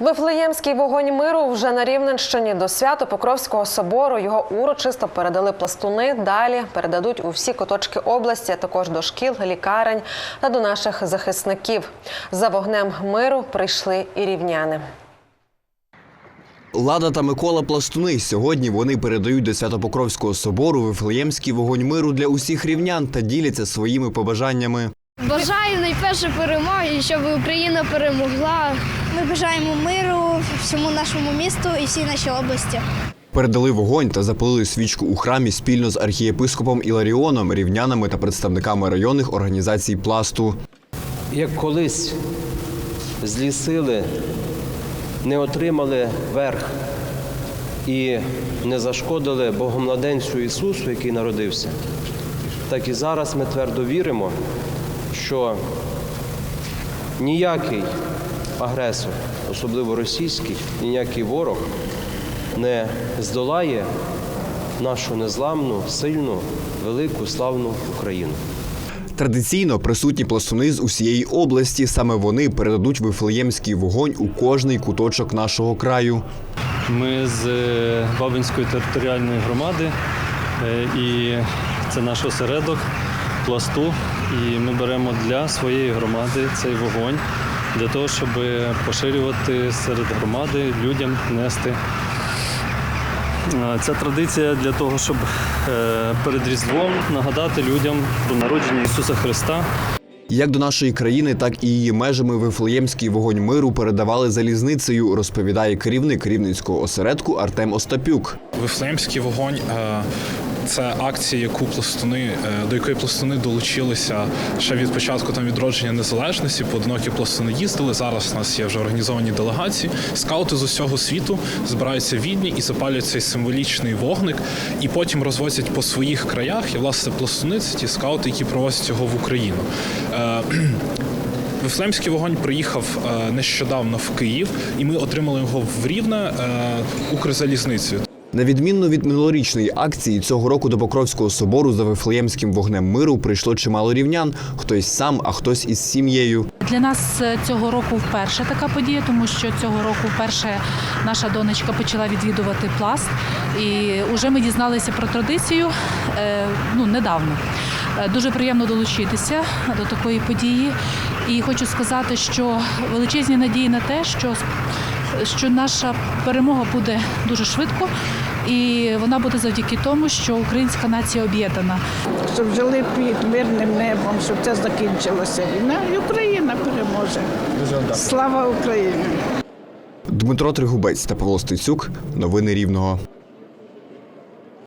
Вифлеємський вогонь миру вже на Рівненщині до свято Покровського собору. Його урочисто передали пластуни. Далі передадуть у всі куточки області, а також до шкіл, лікарень та до наших захисників. За вогнем миру прийшли і рівняни. Лада та Микола Пластуни. Сьогодні вони передають до Святопокровського собору Вифлеємський вогонь миру для усіх рівнян та діляться своїми побажаннями. Бажаю найперше перемоги, щоб Україна перемогла. Ми бажаємо миру всьому нашому місту і всій нашій області. Передали вогонь та запалили свічку у храмі спільно з архієпископом Іларіоном, рівнянами та представниками районних організацій пласту. як колись злі сили не отримали верх і не зашкодили Богомладенцю Ісусу, який народився, так і зараз ми твердо віримо, що ніякий агресор, особливо російський, ніякий ворог не здолає нашу незламну, сильну, велику, славну Україну. Традиційно присутні пластуни з усієї області. Саме вони передадуть вифлеємський вогонь у кожний куточок нашого краю. Ми з е, Бабинської територіальної громади, е, і це наш осередок пласту. І ми беремо для своєї громади цей вогонь для того, щоб поширювати серед громади людям нести. Е, Ця традиція для того, щоб е, перед Різдвом нагадати людям про народження Ісуса Христа. Як до нашої країни, так і її межами Вифлеємський вогонь миру передавали залізницею, розповідає керівник рівненського осередку Артем Остапюк. Вифлеємський вогонь е, це акція, яку пластуни, е, до якої пластуни долучилися ще від початку там відродження незалежності. Поодинокі пластуни їздили. Зараз у нас є вже організовані делегації. Скаути з усього світу збираються в відні і запалюють цей символічний вогник, і потім розвозять по своїх краях. І власне пластуни це ті скаути, які провозять його в Україну. Е, Вифлеємський вогонь приїхав е, нещодавно в Київ, і ми отримали його в Рівне Укрзалізницею. На відмінно від минулорічної акції, цього року до Покровського собору за Вифлеємським вогнем миру прийшло чимало рівнян. Хтось сам, а хтось із сім'єю. Для нас е, цього року вперше така подія, тому що цього року вперше наша донечка почала відвідувати пласт, і вже ми дізналися про традицію е, ну, недавно. Е, Дуже приємно долучитися до такої події. І хочу сказати, що величезні надії на те, що, що наша перемога буде дуже швидко, і вона буде завдяки тому, що українська нація об'єднана. щоб жили під мирним небом, щоб це закінчилося. війна, і Україна переможе. Слава Україні! Дмитро Тригубець та Павло Стецюк. Новини Рівного.